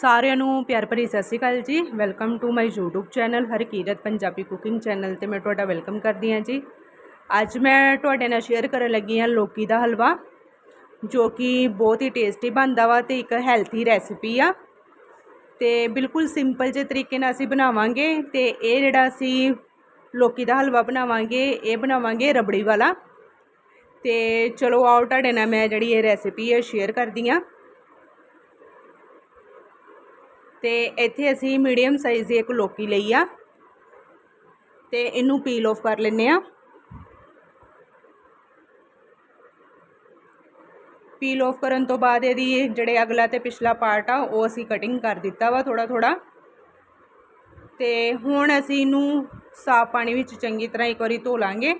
ਸਾਰਿਆਂ ਨੂੰ ਪਿਆਰ ਭਰੀ ਸਤਿ ਸ਼੍ਰੀ ਅਕਾਲ ਜੀ। Welcome to my YouTube channel Harkirat Punjabi cooking channel ਤੇ ਮੈਂ ਤੁਹਾਡਾ ਵੈਲਕਮ ਕਰਦੀ ਹਾਂ ਜੀ। ਅੱਜ ਮੈਂ ਤੁਹਾਡੇ ਨਾਲ ਸ਼ੇਅਰ ਕਰਨ ਲੱਗੀ ਹਾਂ ਲੋਕੀ ਦਾ ਹਲਵਾ, ਜੋ ਕਿ ਬਹੁਤ ਹੀ ਟੇਸਟੀ ਬਣਦਾ ਵਾ ਤੇ ਇੱਕ ਹੈਲਥੀ ਰੈਸਿਪੀ ਆ। ਤੇ ਬਿਲਕੁਲ ਸਿੰਪਲ ਜਿਹੇ ਤਰੀਕੇ ਨਾਲ ਅਸੀਂ ਬਣਾਵਾਂਗੇ ਤੇ ਇਹ ਜਿਹੜਾ ਅਸੀਂ ਲੋਕੀ ਦਾ ਹਲਵਾ ਬਣਾਵਾਂਗੇ, ਇਹ ਬਣਾਵਾਂਗੇ ਰਬੜੀ ਵਾਲਾ। ਤੇ ਚਲੋ ਆਓ ਤੁਹਾਡੇ ਨਾਲ ਮੈਂ ਜਿਹੜੀ ਇਹ ਰੈਸਿਪੀ ਹੈ ਸ਼ੇਅਰ ਕਰਦੀ ਹਾਂ। ਤੇ ਇੱਥੇ ਅਸੀਂ ਮੀਡੀਅਮ ਸਾਈਜ਼ ਦੀ ਇੱਕ ਲੋਕੀ ਲਈ ਆ। ਤੇ ਇਹਨੂੰ ਪੀਲ ਆਫ ਕਰ ਲੈਨੇ ਆ। ਪੀਲ ਆਫ ਕਰਨ ਤੋਂ ਬਾਅਦ ਇਹਦੀ ਜਿਹੜੇ ਅਗਲਾ ਤੇ ਪਿਛਲਾ ਪਾਰਟ ਆ, ਉਹ ਅਸੀਂ ਕਟਿੰਗ ਕਰ ਦਿੱਤਾ ਵਾ ਥੋੜਾ ਥੋੜਾ ਤੇ ਹੁਣ ਅਸੀਂ ਇਹਨੂੰ ਸਾਫ਼ ਪਾਣੀ ਵਿੱਚ ਚੰਗੀ ਤਰ੍ਹਾਂ ਇੱਕ ਵਾਰੀ ਧੋ ਲਾਂਗੇ।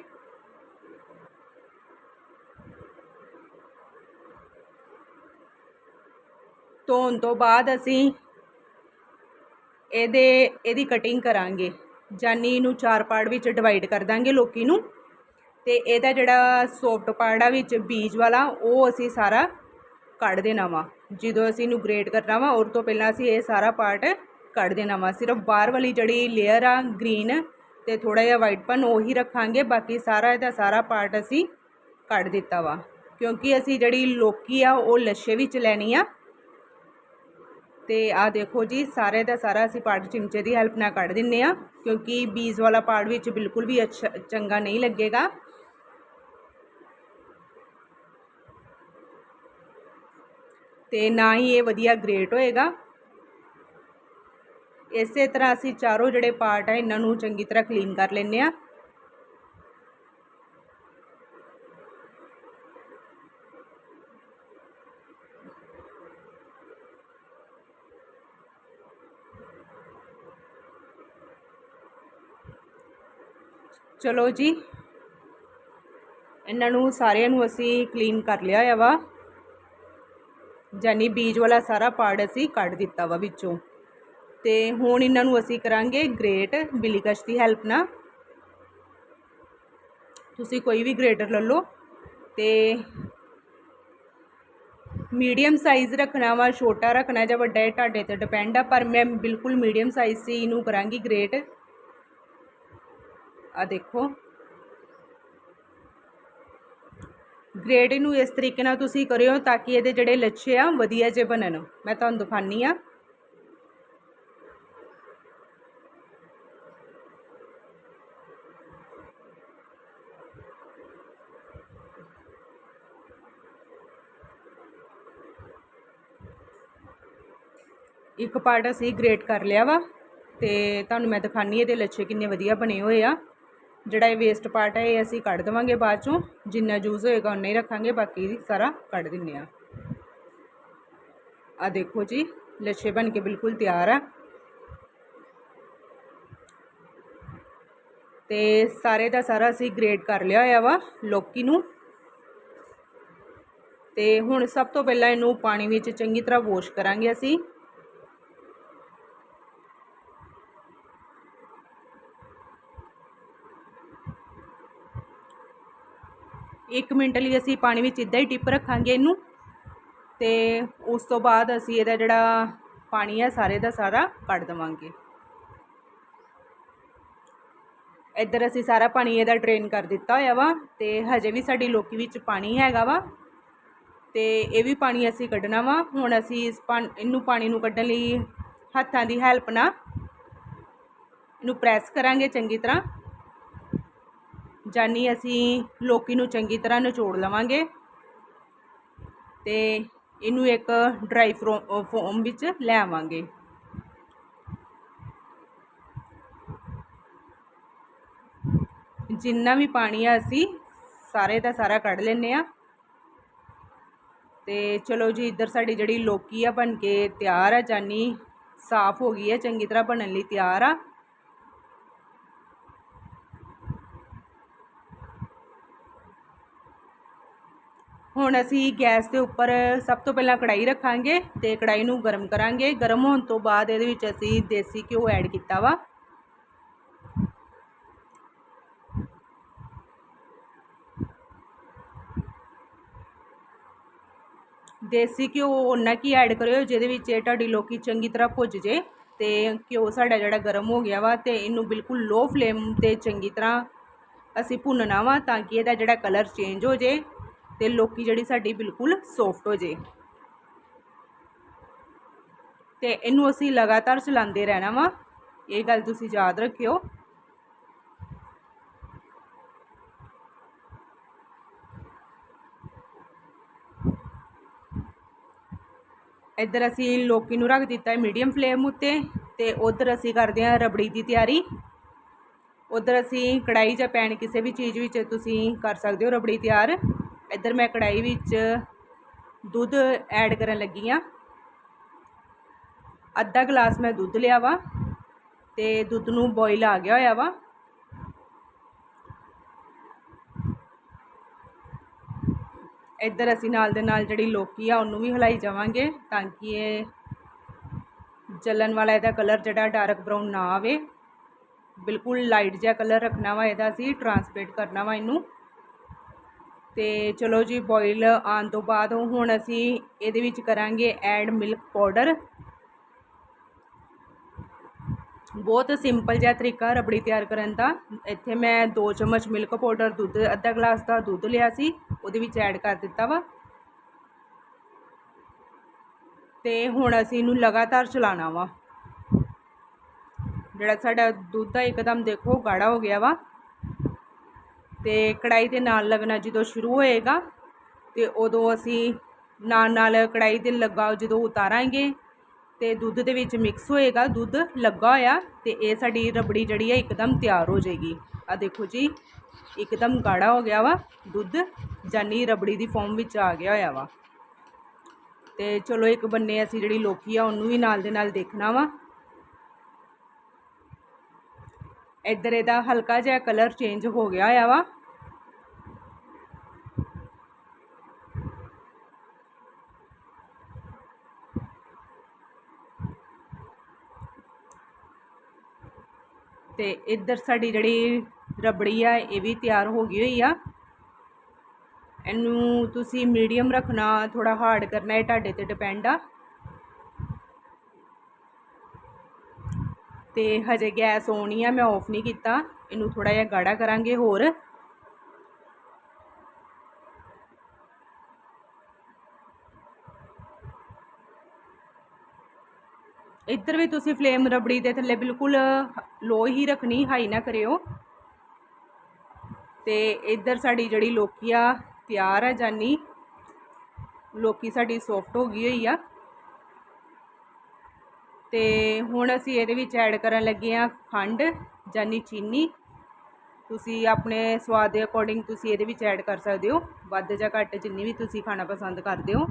ਧੋਣ ਤੋਂ ਬਾਅਦ ਅਸੀਂ ਇਹਦੇ, ਇਹਦੀ ਕਟਿੰਗ ਕਰਾਂਗੇ। ਜਾਨੀ ਇਹਨੂੰ ਚਾਰ ਪਾਰਟ ਵਿੱਚ ਡਿਵਾਈਡ ਕਰ ਦਾਂਗੇ ਲੋਕੀ ਨੂੰ। ਤੇ ਇਹਦਾ ਜਿਹੜਾ ਸੌਫਟ ਪਾਰਟ ਆ ਵਿੱਚ ਬੀਜ ਵਾਲਾ, ਉਹ ਅਸੀਂ ਸਾਰਾ ਕੱਢ ਦੇਣਾ ਵਾ। ਜਦੋਂ ਅਸੀਂ ਇਹਨੂੰ ਗ੍ਰੇਟ ਕਰਨਾ ਵਾ ਔਰ ਤੋਂ ਪਹਿਲਾਂ ਅਸੀਂ ਇਹ ਸਾਰਾ ਪਾਰਟ ਕੱਢ ਦੇਣਾ ਵਾ। ਸਿਰਫ ਬਾਹਰ ਵਾਲੀ ਜਿਹੜੀ ਲੇਅਰ ਆ ਗ੍ਰੀਨ ਤੇ ਥੋੜਾ ਜਿਹਾ ਵਾਈਟਪਨ ਉਹੀ ਰੱਖਾਂਗੇ। ਬਾਕੀ ਸਾਰਾ ਇਹਦਾ ਸਾਰਾ ਪਾਰਟ ਅਸੀਂ ਕੱਢ ਦਿੱਤਾ ਵਾ। ਕਿਉਂਕਿ ਅਸੀਂ ਜਿਹੜੀ ਲੋਕੀ ਆ, ਉਹ ਲੱਛੇ ਵਿੱਚ ਲੈਣੀ ਆ। ਤੇ ਆ ਦੇਖੋ ਜੀ, ਸਾਰੇ ਦਾ ਸਾਰਾ ਅਸੀਂ ਪਾਰਟ ਚਿਮਚੇ ਦੀ ਹੈਲਪ ਨਾਲ ਕੱਢ ਦਿੰਨੇ ਆ, ਕਿਉਂਕਿ ਬੀਜ ਵਾਲਾ ਪਾਰਟ ਵਿੱਚ ਬਿਲਕੁਲ ਵੀ ਅੱਛਾ, ਚੰਗਾ ਨਹੀਂ ਲੱਗੇਗਾ। ਤੇ ਨਾ ਹੀ ਇਹ ਵਧੀਆ ਗ੍ਰੇਟ ਹੋਏਗਾ। ਇਸੇ ਤਰ੍ਹਾਂ ਅਸੀਂ ਚਾਰੋਂ ਜਿਹੜੇ ਪਾਰਟ ਆ, ਇਹਨਾਂ ਨੂੰ ਚੰਗੀ ਤਰ੍ਹਾਂ ਕਲੀਨ ਕਰ ਲੈਂਦੇ ਆ। ਚਲੋ ਜੀ। ਇਹਨਾਂ ਨੂੰ ਸਾਰਿਆਂ ਨੂੰ ਅਸੀਂ ਕਲੀਨ ਕਰ ਲਿਆ ਆ ਵਾ। ਜਾਨੀ ਬੀਜ ਵਾਲਾ ਸਾਰਾ ਪਾਰਟ ਅਸੀਂ ਕੱਢ ਦਿੱਤਾ ਵਾ ਵਿੱਚੋਂ। ਤੇ ਹੁਣ ਇਹਨਾਂ ਨੂੰ ਅਸੀਂ ਕਰਾਂਗੇ ਗ੍ਰੇਟ ਬਿਲੀਕਸ਼ ਦੀ ਹੈਲਪ ਨਾਲ। ਤੁਸੀਂ ਕੋਈ ਵੀ ਗ੍ਰੇਟਰ ਲੈ ਲਓ ਤੇ ਮੀਡੀਅਮ ਸਾਈਜ਼ ਰੱਖਣਾ ਵਾ, ਛੋਟਾ ਰੱਖਣਾ ਜਾਂ ਵੱਡਾ, ਇਹ ਤੁਹਾਡੇ ਤੇ ਡਿਪੈਂਡ ਆ, ਪਰ ਮੈਂ ਬਿਲਕੁਲ ਮੀਡੀਅਮ ਸਾਈਜ਼ ਸੀ ਇਹਨੂੰ ਕਰਾਂਗੀ ਗ੍ਰੇਟ ਆ ਦੇਖੋ। ਗ੍ਰੇਡ ਨੂੰ ਇਸ ਤਰੀਕੇ ਨਾਲ ਤੁਸੀਂ ਕਰਿਓ ਤਾਂ ਕਿ ਇਹਦੇ ਜਿਹੜੇ ਲੱਛੇ ਆ, ਵਧੀਆ ਜੇ ਬਣਨ। ਮੈਂ ਤੁਹਾਨੂੰ ਦਿਖਾਨੀ ਆ। ਇੱਕ ਪਾਰਟ ਅਸੀਂ ਗ੍ਰੇਟ ਕਰ ਲਿਆ ਵਾ ਤੇ ਤੁਹਾਨੂੰ ਮੈਂ ਦਿਖਾਨੀ ਇਹਦੇ ਲੱਛੇ ਕਿੰਨੇ ਵਧੀਆ ਬਣੇ ਹੋਏ ਆ। ਜਿਹੜਾ ਇਹ ਵੇਸਟ ਪਾਰਟ ਹੈ, ਇਹ ਅਸੀਂ ਕੱਢ ਦੇਵਾਂਗੇ ਬਾਅਦ ਚੋਂ। ਜਿੰਨਾ ਯੂਜ਼ ਹੋਏਗਾ ਉਨਾ ਹੀ ਰੱਖਾਂਗੇ, ਬਾਕੀ ਸਾਰਾ ਕੱਢ ਦਿੰਨੇ ਆ। ਆ ਦੇਖੋ ਜੀ, ਲੱਛੇ ਬਣ ਕੇ ਬਿਲਕੁਲ ਤਿਆਰ ਆ। ਤੇ ਸਾਰੇ ਦਾ ਸਾਰਾ ਅਸੀਂ ਗ੍ਰੇਡ ਕਰ ਲਿਆ ਹੋਇਆ ਵਾ, ਲੋਕੀ ਨੂੰ। ਤੇ ਹੁਣ ਸਭ ਤੋਂ ਪਹਿਲਾਂ ਇਹਨੂੰ ਪਾਣੀ ਵਿੱਚ ਚੰਗੀ ਤਰ੍ਹਾਂ ਵਾਸ਼ ਕਰਾਂਗੇ ਅਸੀਂ। ਇੱਕ ਮਿੰਟ ਲਈ ਅਸੀਂ ਪਾਣੀ ਵਿੱਚ ਇਦਾਂ ਹੀ ਟਿਪ ਰੱਖਾਂਗੇ ਇਹਨੂੰ ਤੇ ਉਸ ਤੋਂ ਬਾਅਦ ਅਸੀਂ ਇਹਦਾ ਜਿਹੜਾ ਪਾਣੀ ਹੈ ਸਾਰੇ ਦਾ ਸਾਰਾ ਕੱਢ ਦਵਾਂਗੇ। ਇੱਧਰ ਅਸੀਂ ਸਾਰਾ ਪਾਣੀ ਇਹਦਾ ਡਰੇਨ ਕਰ ਦਿੱਤਾ ਹੋਇਆ ਵਾ ਤੇ ਹਜੇ ਵੀ ਸਾਡੀ ਲੋਕੀ ਵਿੱਚ ਪਾਣੀ ਹੈਗਾ ਵਾ ਤੇ ਇਹ ਵੀ ਪਾਣੀ ਅਸੀਂ ਕੱਢਣਾ ਵਾ। ਹੁਣ ਅਸੀਂ ਇਸ ਇਹਨੂੰ ਪਾਣੀ ਨੂੰ ਕੱਢਣ ਲਈ ਹੱਥਾਂ ਦੀ ਹੈਲਪ ਨਾਲ ਇਹਨੂੰ ਪ੍ਰੈਸ ਕਰਾਂਗੇ ਚੰਗੀ ਤਰ੍ਹਾਂ। ਜਾਨੀ ਅਸੀਂ ਲੋਕੀ ਨੂੰ ਚੰਗੀ ਤਰ੍ਹਾਂ ਨਿਚੋੜ ਲਵਾਂਗੇ। ਤੇ ਇਹਨੂੰ ਇੱਕ ਡਰਾਈ ਫੋਮ ਵਿੱਚ ਲੈ ਆਵਾਂਗੇ। ਜਿੰਨਾ ਵੀ ਪਾਣੀ ਆ ਅਸੀਂ ਸਾਰੇ ਦਾ ਸਾਰਾ ਕੱਢ ਲੈਨੇ ਆ ਤੇ ਚਲੋ ਜੀ, ਇੱਧਰ ਸਾਡੀ ਜਿਹੜੀ ਲੋਕੀ ਆ ਬਣ ਕੇ ਤਿਆਰ ਆ, ਜਾਨੀ ਸਾਫ਼ ਹੋ ਗਈ ਹੈ ਚੰਗੀ ਤਰ੍ਹਾਂ ਬਣਨ ਲਈ ਤਿਆਰ ਆ। ਹੁਣ ਅਸੀਂ ਗੈਸ ਦੇ ਉੱਪਰ ਸਭ ਤੋਂ ਪਹਿਲਾਂ ਕੜਾਈ ਰੱਖਾਂਗੇ ਤੇ ਕੜਾਈ ਨੂੰ ਗਰਮ ਕਰਾਂਗੇ। ਗਰਮ ਹੋਣ ਤੋਂ ਬਾਅਦ ਇਹਦੇ ਵਿੱਚ ਅਸੀਂ ਦੇਸੀ ਘਿਓ ਐਡ ਕੀਤਾ ਵਾ। ਦੇਸੀ ਘਿਓ ਉਹਨਾਂ ਕੀ ਐਡ ਕਰਿਓ ਜਿਹਦੇ ਵਿੱਚ ਇਹ ਤੁਹਾਡੀ ਲੋਕੀ ਚੰਗੀ ਤਰ੍ਹਾਂ ਭੁੱਜ ਜੇ ਤੇ ਘਿਓ ਸਾਡਾ ਜਿਹੜਾ ਗਰਮ ਹੋ ਗਿਆ ਵਾ ਤੇ ਇਹਨੂੰ ਬਿਲਕੁਲ ਲੋ ਫਲੇਮ ਤੇ ਚੰਗੀ ਤਰ੍ਹਾਂ ਅਸੀਂ ਭੁੰਨਣਾ ਵਾ ਤਾਂ ਕਿ ਇਹਦਾ ਜਿਹੜਾ ਕਲਰ ਚੇਂਜ ਹੋ ਜੇ। ਤੇ ਲੋਕੀ ਜਿਹੜੀ ਸਾਡੀ ਬਿਲਕੁਲ ਸੌਫਟ ਹੋ ਜੇ। ਤੇ ਇਹਨੂੰ ਅਸੀਂ ਲਗਾਤਾਰ ਚਲਾਉਂਦੇ ਰਹਿਣਾ ਵਾ। ਇਹ ਗੱਲ ਤੁਸੀਂ ਯਾਦ ਰੱਖਿਓ। ਇੱਧਰ ਅਸੀਂ ਲੋਕੀ ਨੂੰ ਰੱਖ ਦਿੱਤਾ ਹੈ ਮੀਡੀਅਮ ਫਲੇਮ ਉੱਤੇ ਤੇ ਉਧਰ ਅਸੀਂ ਕਰਦੇ ਹਾਂ ਰਬੜੀ ਦੀ ਤਿਆਰੀ। ਉਧਰ ਅਸੀਂ ਕੜਾਈ ਜਾਂ ਪੈਨ ਕਿਸੇ ਵੀ ਚੀਜ਼ ਵਿੱਚ ਤੁਸੀਂ ਕਰ ਸਕਦੇ ਹੋ ਰਬੜੀ ਤਿਆਰ। ਇੱਧਰ ਮੈਂ ਕੜਾਈ ਵਿੱਚ ਦੁੱਧ ਐਡ ਕਰਨ ਲੱਗੀ ਆ ਅੱਧਾ ਗਲਾਸ ਮੈਂ ਦੁੱਧ ਲਿਆ ਵਾ ਤੇ ਦੁੱਧ ਨੂੰ ਬੋਇਲ ਆ ਗਿਆ ਹੋਇਆ ਵਾ। ਇੱਧਰ ਅਸੀਂ ਨਾਲ ਦੇ ਨਾਲ ਜਿਹੜੀ ਲੋਕੀ ਆ ਉਹਨੂੰ ਵੀ ਹਿਲਾਈ ਜਾਵਾਂਗੇ ਤਾਂ ਕਿ ਇਹ ਜਲਣ ਵਾਲਾ ਇਹਦਾ ਕਲਰ ਜਿਹੜਾ ਡਾਰਕ ਬਰਾਊਨ ਨਾ ਆਵੇ। ਬਿਲਕੁਲ ਲਾਈਟ ਜਿਹਾ ਕਲਰ ਰੱਖਣਾ ਵਾ, ਇਹਦਾ ਅਸੀਂ ਟਰਾਂਸਪੇਟ ਕਰਨਾ ਵਾ ਇਹਨੂੰ। ਅਤੇ ਚਲੋ ਜੀ ਬੋਇਲ ਆਉਣ ਤੋਂ ਬਾਅਦ ਹੁਣ ਅਸੀਂ ਇਹਦੇ ਵਿੱਚ ਕਰਾਂਗੇ ਐਡ ਮਿਲਕ ਪਾਊਡਰ ਬਹੁਤ ਸਿੰਪਲ ਜਿਹਾ ਤਰੀਕਾ ਰਬੜੀ ਤਿਆਰ ਕਰਨ ਦਾ। ਇੱਥੇ ਮੈਂ 2 ਚਮਚ ਮਿਲਕ ਪਾਊਡਰ ਦੁੱਧ, ਅੱਧਾ ਗਲਾਸ ਦਾ ਦੁੱਧ ਲਿਆ ਸੀ, ਉਹਦੇ ਵਿੱਚ ਐਡ ਕਰ ਦਿੱਤਾ ਵਾ। ਤੇ ਹੁਣ ਅਸੀਂ ਇਹਨੂੰ ਲਗਾਤਾਰ ਚਲਾਉਣਾ ਵਾ। ਜਿਹੜਾ ਸਾਡਾ ਦੁੱਧ ਆ, ਇੱਕਦਮ ਦੇਖੋ, ਗਾੜਾ ਹੋ ਗਿਆ ਵਾ। ਤੇ ਕੜਾਈ ਦੇ ਨਾਲ ਲੱਗਣਾ ਜਦੋਂ ਸ਼ੁਰੂ ਹੋਏਗਾ ਤੇ ਉਦੋਂ ਅਸੀਂ ਨਾਲ ਨਾਲ ਕੜਾਈ ਦੇ ਲੱਗਾ ਜਦੋਂ ਉਤਾਰਾਂਗੇ ਤੇ ਦੁੱਧ ਦੇ ਵਿੱਚ ਮਿਕਸ ਹੋਏਗਾ, ਦੁੱਧ ਲੱਗਾ ਹੋਇਆ ਤੇ ਇਹ ਸਾਡੀ ਰਬੜੀ ਜਿਹੜੀ ਹੈ ਇੱਕਦਮ ਤਿਆਰ ਹੋ ਜਾਏਗੀ। ਆ ਦੇਖੋ ਜੀ, ਇੱਕਦਮ ਗਾੜਾ ਹੋ ਗਿਆ ਵਾ, ਦੁੱਧ ਜਾਨੀ ਰਬੜੀ ਦੀ ਫਾਰਮ ਵਿੱਚ ਆ ਗਿਆ ਹੋਇਆ ਵਾ। ਤੇ ਚਲੋ ਇੱਕ ਬੰਨੇ ਅਸੀਂ ਜਿਹੜੀ ਲੋਕੀ ਆ ਉਹਨੂੰ ਵੀ ਨਾਲ ਦੇ ਨਾਲ ਦੇਖਣਾ ਵਾ। ਇੱਧਰ ਇਹਦਾ ਹਲਕਾ ਜਿਹਾ ਕਲਰ ਚੇਂਜ ਹੋ ਗਿਆ ਹੋਇਆ ਵਾ। ਤੇ ਇੱਧਰ ਸਾਡੀ ਜਿਹੜੀ ਰਬੜੀ ਆ, ਇਹ ਵੀ ਤਿਆਰ ਹੋ ਗਈ ਹੋਈ ਆ। ਇਹਨੂੰ ਤੁਸੀਂ ਮੀਡੀਅਮ ਰੱਖਣਾ ਥੋੜਾ ਹਾਰਡ ਕਰਨਾ, ਇਹ ਤੁਹਾਡੇ ਤੇ ਡਿਪੈਂਡ ਆ। ਤੇ ਹਜੇ ਗੈਸ ਆਉਣੀ ਆ, ਮੈਂ ਆਫ ਨਹੀਂ ਕੀਤਾ। ਇਹਨੂੰ ਥੋੜਾ ਜਿਹਾ ਗਾੜਾ ਕਰਾਂਗੇ ਹੋਰ। ਇੱਧਰ ਵੀ ਤੁਸੀਂ ਫਲੇਮ ਰਬੜੀ ਦੇ ਥੱਲੇ ਬਿਲਕੁਲ ਲੋ ਹੀ ਰੱਖਣੀ, ਹਾਈ ਨਾ ਕਰਿਓ। ਤੇ ਇੱਧਰ ਸਾਡੀ ਜਿਹੜੀ ਲੋਕੀ ਆ, ਤਿਆਰ ਆ ਜਾਨੀ। ਲੋਕੀ ਸਾਡੀ ਸੌਫਟ ਹੋ ਗਈ ਹੋਈ ਆ। ਤੇ ਹੁਣ ਅਸੀਂ ਇਹਦੇ ਵਿੱਚ ਐਡ ਕਰਨ ਲੱਗੇ ਹਾਂ ਖੰਡ ਜਾਨੀ ਚੀਨੀ। ਤੁਸੀਂ ਆਪਣੇ ਸਵਾਦ ਦੇ ਅਕੋਰਡਿੰਗ ਤੁਸੀਂ ਇਹਦੇ ਵਿੱਚ ਐਡ ਕਰ ਸਕਦੇ ਹੋ। ਵੱਧ ਜਾਂ ਘੱਟ ਜਿੰਨੀ ਵੀ ਤੁਸੀਂ ਖਾਣਾ ਪਸੰਦ ਕਰਦੇ ਹੋ।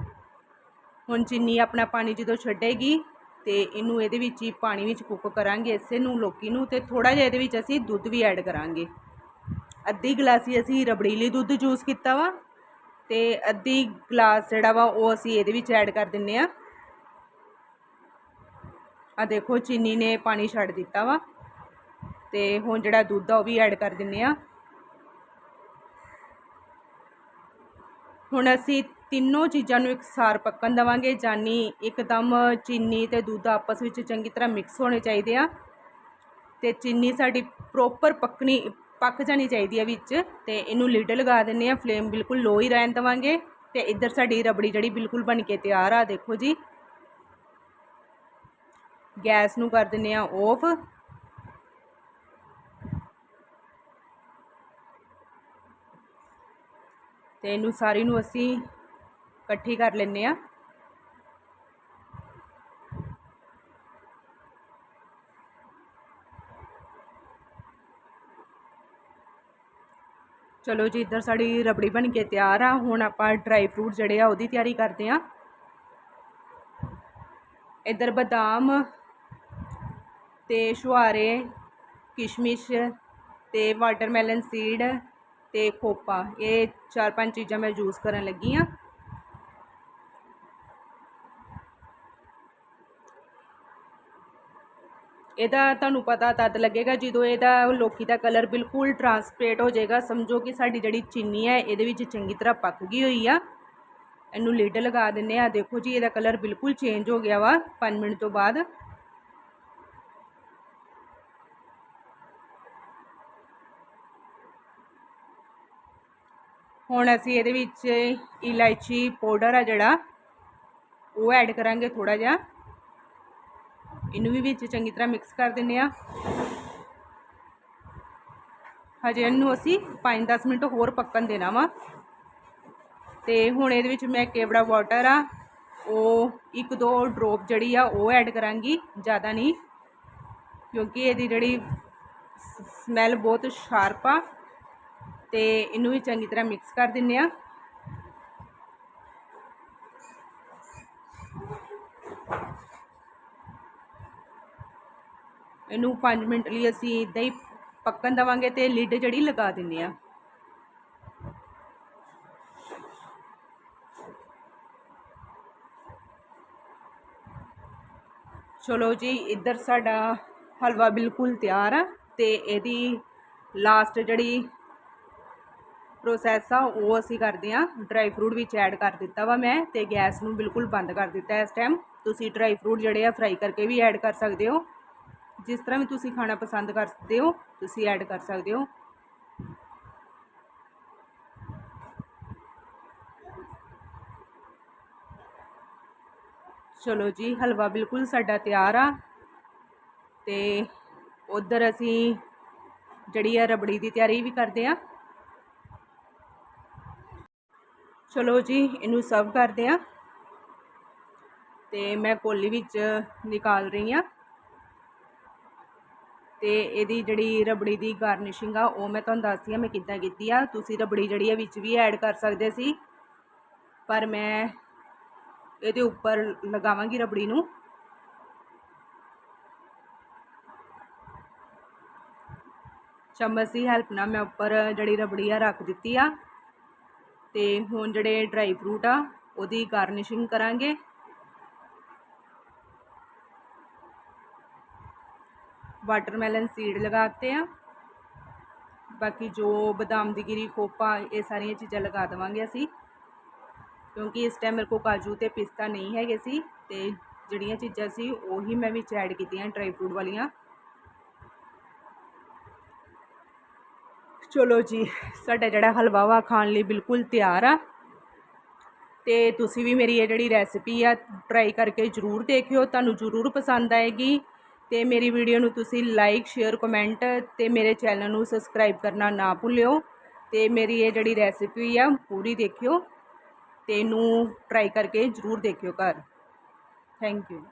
ਹੁਣ ਚੀਨੀ ਆਪਣਾ ਪਾਣੀ ਜਦੋਂ ਛੱਡੇਗੀ ਤੇ ਇਹਨੂੰ ਇਹਦੇ ਵਿੱਚ ਹੀ ਪਾਣੀ ਵਿੱਚ ਕੁੱਕ ਕਰਾਂਗੇ ਇਸੇ ਨੂੰ, ਲੋਕੀ ਨੂੰ ਤੇ ਥੋੜਾ ਜਿਹਾ ਇਹਦੇ ਵਿੱਚ ਅਸੀਂ ਦੁੱਧ ਵੀ ਐਡ ਕਰਾਂਗੇ। ਅੱਧੀ ਗਲਾਸੀ ਅਸੀਂ ਰਬੜੀਲੀ ਦੁੱਧ ਯੂਜ਼ ਕੀਤਾ ਵਾ ਤੇ ਅੱਧੀ ਗਲਾਸ ਜਿਹੜਾ ਵਾ ਉਹ ਅਸੀਂ ਇਹਦੇ ਵਿੱਚ ਐਡ ਕਰ ਦਿੰਨੇ ਆ। ਆ ਦੇਖੋ, ਚੀਨੀ ਨੇ ਪਾਣੀ ਛੱਡ ਦਿੱਤਾ ਵਾ। ਤੇ ਹੁਣ ਜਿਹੜਾ ਦੁੱਧ ਆ, ਉਹ ਵੀ ਐਡ ਕਰ ਦਿੰਨੇ ਆ। ਹੁਣ ਅਸੀਂ ਤਿੰਨੋਂ ਚੀਜ਼ਾਂ ਨੂੰ ਇਕਸਾਰ ਪੱਕਣ ਦਵਾਂਗੇ। ਜਾਨੀ ਇੱਕਦਮ ਚੀਨੀ ਤੇ ਦੁੱਧ ਆਪਸ ਵਿੱਚ ਚੰਗੀ ਤਰ੍ਹਾਂ ਮਿਕਸ ਹੋਣੇ ਚਾਹੀਦੇ ਆ। ਤੇ ਚੀਨੀ ਸਾਡੀ ਪ੍ਰੋਪਰ ਪੱਕਣੀ, ਪੱਕ ਜਾਣੀ ਚਾਹੀਦੀ ਹੈ ਵਿੱਚ। ਤੇ ਇਹਨੂੰ ਲਿਡ ਲਗਾ ਦਿੰਨੇ ਆ। ਫਲੇਮ ਬਿਲਕੁਲ ਲੋ ਹੀ ਰਹਿਣ ਦਵਾਂਗੇ। ਤੇ ਇੱਧਰ ਸਾਡੀ ਰਬੜੀ ਜਿਹੜੀ ਬਿਲਕੁਲ ਬਣ ਕੇ ਤਿਆਰ ਆ, ਦੇਖੋ ਜੀ। ਗੈਸ ਨੂੰ ਕਰ ਦਿੰਨੇ ਆ ਆਫ ਤੇ ਇਹਨੂੰ ਸਾਰੀ ਨੂੰ ਅਸੀਂ ਇਕੱਠੀ ਕਰ ਲੈਨੇ ਆ ਚਲੋ ਜੀ, ਇੱਧਰ ਸਾਡੀ ਰਬੜੀ ਬਣ ਕੇ ਤਿਆਰ ਆ। ਹੁਣ ਆਪਾਂ ਡਰਾਈ ਫਰੂਟ ਜਿਹੜੇ ਆ, ਉਹਦੀ ਤਿਆਰੀ ਕਰਦੇ ਆ ਇੱਧਰ ਬਦਾਮ ਅਤੇ ਛੁਹਾਰੇ ਕਿਸ਼ਮਿਸ਼ ਅਤੇ ਵਾਟਰਮੈਲਨ ਸੀਡ ਅਤੇ ਖੋਪਾ। ਇਹ ਚਾਰ ਪੰਜ ਚੀਜ਼ਾਂ ਮੈਂ ਯੂਜ਼ ਕਰਨ ਲੱਗੀ ਹਾਂ ਇਹਦਾ ਤੁਹਾਨੂੰ ਪਤਾ ਤਦ ਲੱਗੇਗਾ ਜਦੋਂ ਇਹਦਾ ਲੋਕੀ ਦਾ ਕਲਰ ਬਿਲਕੁਲ ਟਰਾਂਸਪੇਰੈਂਟ ਹੋ ਜਾਏਗਾ। ਸਮਝੋ ਕਿ ਸਾਡੀ ਜਿਹੜੀ ਚੀਨੀ ਹੈ, ਇਹਦੇ ਵਿੱਚ ਚੰਗੀ ਤਰ੍ਹਾਂ ਪੱਕ ਗਈ ਹੋਈ ਆ। ਇਹਨੂੰ ਲਿਡ ਲਗਾ ਦਿੰਨੇ ਆ। ਦੇਖੋ ਜੀ, ਇਹਦਾ ਕਲਰ ਬਿਲਕੁਲ ਚੇਂਜ ਹੋ ਗਿਆ ਵਾ। 5 ਮਿੰਟ ਤੋਂ ਬਾਅਦ ਹੁਣ ਅਸੀਂ ਇਹਦੇ ਵਿੱਚ ਇਲਾਇਚੀ ਪਾਊਡਰ ਆ ਜਿਹੜਾ, ਉਹ ਐਡ ਕਰਾਂਗੇ ਥੋੜਾ ਜਿਹਾ। ਇਹਨੂੰ ਵੀ ਵਿੱਚ ਚੰਗੀ ਤਰ੍ਹਾਂ ਮਿਕਸ ਕਰ ਦਿੰਨੇ ਆ ਹਜੇ ਇਹਨੂੰ ਅਸੀਂ 5-10 ਮਿੰਟ ਹੋਰ ਪੱਕਣ ਦੇਣਾ ਵਾ। ਤੇ ਹੁਣ ਇਹਦੇ ਵਿੱਚ ਮੈਂ ਕੇਵੜਾ ਵਾਟਰ ਆ, ਉਹ ਇੱਕ ਦੋ ਡ੍ਰੌਪ ਜਿਹੜੀ ਆ, ਉਹ ਐਡ ਕਰਾਂਗੀ, ਜ਼ਿਆਦਾ ਨਹੀਂ। ਕਿਉਂਕਿ ਇਹਦੀ ਜਿਹੜੀ ਸਮੈਲ ਬਹੁਤ ਸ਼ਾਰਪ ਆ। ਤੇ ਇਹਨੂੰ ਵੀ ਚੰਗੀ ਤਰ੍ਹਾਂ ਮਿਕਸ ਕਰ ਦਿੰਨੇ ਆ। ਇਹਨੂੰ 5 ਮਿੰਟ ਲਈ ਅਸੀਂ ਇਦਾਂ ਹੀ ਪੱਕਣ ਦਵਾਂਗੇ ਤੇ ਲਿਡ ਜਿਹੜੀ ਲਗਾ ਦਿੰਨੇ ਆ। ਚਲੋ ਜੀ, ਇੱਧਰ ਸਾਡਾ ਹਲਵਾ ਬਿਲਕੁਲ ਤਿਆਰ ਆ ਤੇ ਇਹਦੀ ਲਾਸਟ ਜਿਹੜੀ ਪ੍ਰੋਸੈਸ ਆ, ਉਹ ਅਸੀਂ ਕਰਦੇ ਆ ਡਰਾਈ ਫਰੂਟ ਵਿੱਚ ਐਡ ਕਰ ਦਿੱਤਾ ਵਾ ਮੈਂ ਤੇ ਗੈਸ ਨੂੰ ਬਿਲਕੁਲ ਬੰਦ ਕਰ ਦਿੱਤਾ ਇਸ ਟਾਈਮ ਤੁਸੀਂ ਡਰਾਈ ਫਰੂਟ ਜਿਹੜੇ ਆ ਫਰਾਈ ਕਰਕੇ ਵੀ ਐਡ ਕਰ ਸਕਦੇ ਹੋ। ਜਿਸ ਤਰ੍ਹਾਂ ਵੀ ਤੁਸੀਂ ਖਾਣਾ ਪਸੰਦ ਕਰਦੇ ਹੋ, ਤੁਸੀਂ ਐਡ ਕਰ ਸਕਦੇ ਹੋ। ਚਲੋ ਜੀ, ਹਲਵਾ ਬਿਲਕੁਲ ਸਾਡਾ ਤਿਆਰ ਆ। ਤੇ ਉਧਰ ਅਸੀਂ ਜਿਹੜੀ ਆ ਰਬੜੀ ਦੀ ਤਿਆਰੀ ਵੀ ਕਰਦੇ ਆ। ਚਲੋ ਜੀ, ਇਹਨੂੰ ਸਰਵ ਕਰਦੇ ਆ ਤੇ ਮੈਂ ਕੋਲੀ ਵਿੱਚ ਨਿਕਾਲ ਰਹੀ ਆ ਤੇ ਇਹਦੀ ਜਿਹੜੀ ਰਬੜੀ ਦੀ ਗਾਰਨਿਸ਼ਿੰਗ ਆ, ਉਹ ਮੈਂ ਤੁਹਾਨੂੰ ਦੱਸਦੀ ਆ ਮੈਂ ਕਿੱਦਾਂ ਕੀਤੀ ਆ। ਤੁਸੀਂ ਰਬੜੀ ਜਿਹੜੀ ਆ ਵਿੱਚ ਵੀ ਐਡ ਕਰ ਸਕਦੇ ਸੀ। ਪਰ ਮੈਂ ਇਹਦੇ ਉੱਪਰ ਲਗਾਵਾਂਗੀ ਰਬੜੀ ਨੂੰ। ਚਮਚ ਦੀ ਹੈਲਪ ਨਾਲ ਮੈਂ ਉੱਪਰ ਜਿਹੜੀ ਰਬੜੀ ਆ ਰੱਖ ਦਿੱਤੀ ਆ। ਤੇ ਹੁਣ ਜਿਹੜੇ ਡਰਾਈ ਫਰੂਟ ਆ, ਉਹਦੀ ਗਾਰਨਿਸ਼ਿੰਗ ਕਰਾਂਗੇ। ਵਾਟਰਮੈਲਨ ਸੀਡ ਲਗਾਤੇ ਆ। ਬਾਕੀ ਜੋ ਬਦਾਮ ਦੀ ਗਿਰੀ ਖੋਪਾ ਇਹ ਸਾਰੀਆਂ ਚੀਜ਼ਾਂ ਲਗਾ ਦੇਵਾਂਗੇ ਅਸੀਂ। ਕਿਉਂਕਿ ਇਸ ਟਾਈਮ ਮੇਰੇ ਕੋਲ ਕਾਜੂ ਤੇ ਪਿਸਤਾ ਨਹੀਂ ਹੈਗੇ ਸੀ, ਤੇ ਜਿਹੜੀਆਂ ਚੀਜ਼ਾਂ ਸੀ, ਉਹੀ ਮੈਂ ਵਿੱਚ ਐਡ ਕੀਤੀਆਂ ਡਰਾਈ ਫਰੂਟ ਵਾਲੀਆਂ। ਚਲੋ ਜੀ, ਸਾਡਾ ਜਿਹੜਾ ਹਲਵਾ ਵਾ ਖਾਣ ਲਈ ਬਿਲਕੁਲ ਤਿਆਰ ਆ। ਤੇ ਤੁਸੀਂ ਵੀ ਮੇਰੀ ਇਹ ਜਿਹੜੀ ਰੈਸਿਪੀ ਆ ਟਰਾਈ ਕਰਕੇ ਜ਼ਰੂਰ ਦੇਖਿਓ, ਤੁਹਾਨੂੰ ਜ਼ਰੂਰ ਪਸੰਦ ਆਏਗੀ। ਤੇ ਮੇਰੀ ਵੀਡੀਓ ਨੂੰ ਤੁਸੀਂ ਲਾਈਕ ਸ਼ੇਅਰ ਕਮੈਂਟ ਤੇ ਮੇਰੇ ਚੈਨਲ ਨੂੰ ਸਬਸਕ੍ਰਾਈਬ ਕਰਨਾ ਨਾ ਭੁੱਲਿਓ। ਤੇ ਮੇਰੀ ਇਹ ਜਿਹੜੀ ਰੈਸਿਪੀ ਆ, ਪੂਰੀ ਦੇਖਿਓ ਤੇ ਇਹਨੂੰ ਟਰਾਈ ਕਰਕੇ ਜ਼ਰੂਰ ਦੇਖਿਓ ਘਰ। Thank you